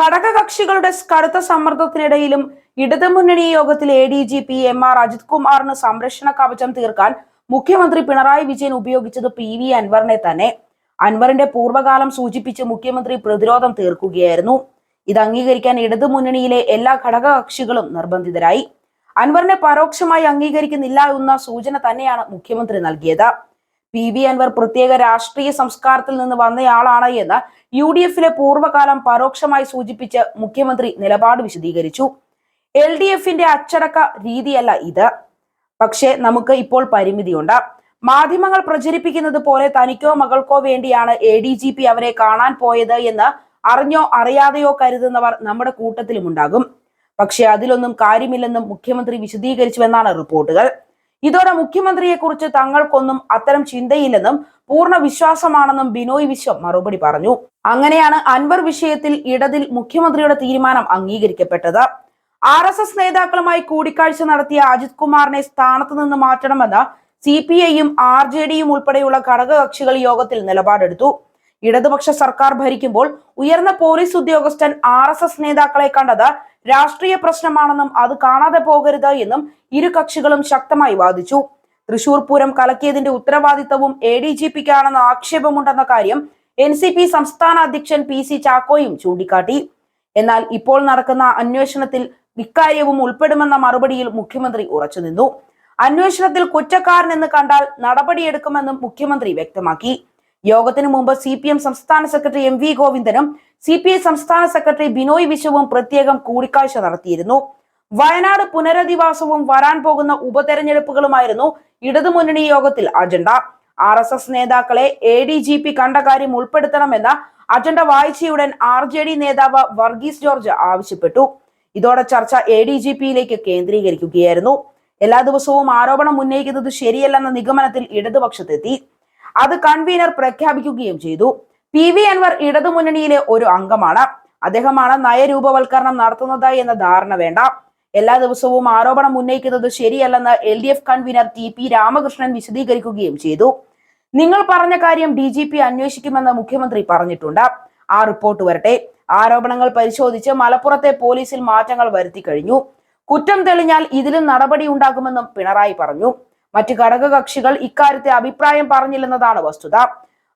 ഘടകകക്ഷികളുടെ കടുത്ത സമ്മർദ്ദത്തിനിടയിലും ഇടതുമുന്നണി യോഗത്തിൽ A D G P M R Ajith കുമാറിന് സംരക്ഷണ കവചം തീർക്കാൻ മുഖ്യമന്ത്രി പിണറായി വിജയൻ ഉപയോഗിച്ചത് പി വി അൻവറിനെ തന്നെ. അൻവറിന്റെ പൂർവകാലം സൂചിപ്പിച്ച് മുഖ്യമന്ത്രി പ്രതിരോധം തീർക്കുകയായിരുന്നു. ഇത് അംഗീകരിക്കാൻ ഇടതുമുന്നണിയിലെ എല്ലാ ഘടകകക്ഷികളും നിർബന്ധിതരായി. അൻവറിനെ പരോക്ഷമായി അംഗീകരിക്കുന്നില്ല എന്ന സൂചന തന്നെയാണ് മുഖ്യമന്ത്രി നൽകിയത്. പി. വി. അൻവർ പ്രത്യേക രാഷ്ട്രീയ സംസ്കാരത്തിൽ നിന്ന് വന്നയാളാണ് എന്ന് യു. ഡി. എഫിലെ പൂർവകാലം പരോക്ഷമായി സൂചിപ്പിച്ച് മുഖ്യമന്ത്രി നിലപാട് വിശദീകരിച്ചു. എൽ. ഡി. എഫിന്റെ അച്ചടക്ക രീതിയല്ല ഇത്. പക്ഷേ നമുക്ക് ഇപ്പോൾ പരിമിതിയുണ്ട്. മാധ്യമങ്ങൾ പ്രചരിപ്പിക്കുന്നത് പോലെ തനിക്കോ മകൾക്കോ വേണ്ടിയാണ് എ. ഡി. ജി. പി. അവരെ കാണാൻ പോയത് എന്ന് അറിഞ്ഞോ അറിയാതെയോ കരുതുന്നവർ നമ്മുടെ കൂട്ടത്തിലും ഉണ്ടാകും പക്ഷേ അതിലൊന്നും കാര്യമില്ലെന്നും മുഖ്യമന്ത്രി വിശദീകരിച്ചുവെന്നാണ് റിപ്പോർട്ടുകൾ. ഇതോടെ മുഖ്യമന്ത്രിയെ കുറിച്ച് തങ്ങൾക്കൊന്നും അത്തരം ചിന്തയില്ലെന്നും പൂർണ വിശ്വാസമാണെന്നും ബിനോയ് വിശ്വം മറുപടി പറഞ്ഞു. അങ്ങനെയാണ് അൻവർ വിഷയത്തിൽ ഇടതിൽ മുഖ്യമന്ത്രിയുടെ തീരുമാനം അംഗീകരിക്കപ്പെട്ടത്. ആർ എസ് എസ് നേതാക്കളുമായി കൂടിക്കാഴ്ച നടത്തിയ അജിത് കുമാറിനെ സ്ഥാനത്ത് നിന്ന് മാറ്റണമെന്ന് സി പി ഐയും ആർ ജെ ഡിയും ഉൾപ്പെടെയുള്ള ഘടകകക്ഷികൾ യോഗത്തിൽ നിലപാടെടുത്തു. ഇടതുപക്ഷ സർക്കാർ ഭരിക്കുമ്പോൾ ഉയർന്ന പോലീസ് ഉദ്യോഗസ്ഥൻ ആർ എസ് എസ് നേതാക്കളെ കണ്ടത് രാഷ്ട്രീയ പ്രശ്നമാണെന്നും അത് കാണാതെ പോകരുത് എന്നും ഇരു കക്ഷികളും ശക്തമായി വാദിച്ചു. തൃശൂർ പൂരം കലക്കിയതിന്റെ ഉത്തരവാദിത്തവും എ ഡി ജി പിക്കാണെന്ന ആക്ഷേപമുണ്ടെന്ന കാര്യം എൻ സി പി സംസ്ഥാന അധ്യക്ഷൻ പി സി ചാക്കോയും ചൂണ്ടിക്കാട്ടി. എന്നാൽ ഇപ്പോൾ നടക്കുന്ന അന്വേഷണത്തിൽ ഇക്കാര്യവും ഉൾപ്പെടുമെന്ന മറുപടിയിൽ മുഖ്യമന്ത്രി ഉറച്ചുനിന്നു അന്വേഷണത്തിൽ കുറ്റക്കാരനെന്ന് കണ്ടാൽ നടപടിയെടുക്കുമെന്നും മുഖ്യമന്ത്രി വ്യക്തമാക്കി. യോഗത്തിന് മുമ്പ് സി പി എം സംസ്ഥാന സെക്രട്ടറി എം വി ഗോവിന്ദനും സി പി ഐ സംസ്ഥാന സെക്രട്ടറി ബിനോയ് വിശ്വവും പ്രത്യേകം കൂടിക്കാഴ്ച നടത്തിയിരുന്നു. വയനാട് പുനരധിവാസവും വരാൻ പോകുന്ന ഉപതെരഞ്ഞെടുപ്പുകളുമായിരുന്നു ഇടതുമുന്നണി യോഗത്തിൽ അജണ്ട. ആർ എസ് എസ് നേതാക്കളെ എ ഡി ജി പി കണ്ട കാര്യം ഉൾപ്പെടുത്തണമെന്ന അജണ്ട വായിച്ചയുടൻ ആർ ജെ ഡി നേതാവ് വർഗീസ് ജോർജ് ആവശ്യപ്പെട്ടു. ഇതോടെ ചർച്ച എ ഡി ജി പിയിലേക്ക് കേന്ദ്രീകരിക്കുകയായിരുന്നു. എല്ലാ ദിവസവും ആരോപണം ഉന്നയിക്കുന്നത് ശരിയല്ലെന്ന നിഗമനത്തിൽ ഇടതുപക്ഷത്തെത്തി. അത് കൺവീനർ പ്രഖ്യാപിക്കുകയും ചെയ്തു. പി വി അൻവർ ഇടതുമുന്നണിയിലെ ഒരു അംഗമാണ്. അദ്ദേഹമാണ് നയരൂപവൽക്കരണം നടത്തുന്നതായി എന്ന ധാരണ വേണ്ട. എല്ലാ ദിവസവും ആരോപണം ഉന്നയിക്കുന്നത് ശരിയല്ലെന്ന് L D F convener T P Ramakrishnan വിശദീകരിക്കുകയും ചെയ്തു. നിങ്ങൾ പറഞ്ഞ കാര്യം ഡി ജി പി അന്വേഷിക്കുമെന്ന് മുഖ്യമന്ത്രി പറഞ്ഞിട്ടുണ്ട്. ആ റിപ്പോർട്ട് വരട്ടെ. ആരോപണങ്ങൾ പരിശോധിച്ച് മലപ്പുറത്തെ പോലീസിൽ മാറ്റങ്ങൾ വരുത്തി കഴിഞ്ഞു. കുറ്റം തെളിഞ്ഞാൽ ഇതിലും നടപടി ഉണ്ടാകുമെന്നും പിണറായി പറഞ്ഞു. മറ്റ് ഘടകകക്ഷികൾ ഇക്കാര്യത്തെ അഭിപ്രായം പറഞ്ഞില്ലെന്നതാണ് വസ്തുത.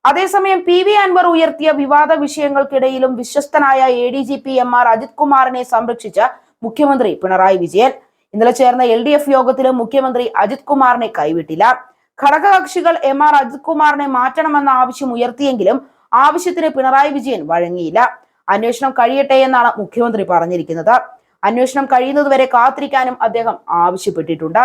അതേസമയം പി വി അൻവർ ഉയർത്തിയ വിവാദ വിഷയങ്ങൾക്കിടയിലും വിശ്വസ്തനായ A D G P M R Ajith കുമാറിനെ സംരക്ഷിച്ച മുഖ്യമന്ത്രി പിണറായി വിജയൻ. ഇന്നലെ ചേർന്ന എൽ ഡി എഫ് യോഗത്തിലും മുഖ്യമന്ത്രി അജിത് കുമാറിനെ കൈവിട്ടില്ല. ഘടകകക്ഷികൾ എം ആർ അജിത് കുമാറിനെ മാറ്റണമെന്ന ആവശ്യം ഉയർത്തിയെങ്കിലും ആവശ്യത്തിന് പിണറായി വിജയൻ വഴങ്ങിയില്ല. അന്വേഷണം കഴിയട്ടെ എന്നാണ് മുഖ്യമന്ത്രി പറഞ്ഞിരിക്കുന്നത്. അന്വേഷണം കഴിയുന്നതുവരെ കാത്തിരിക്കാനും അദ്ദേഹം ആവശ്യപ്പെട്ടിട്ടുണ്ട്.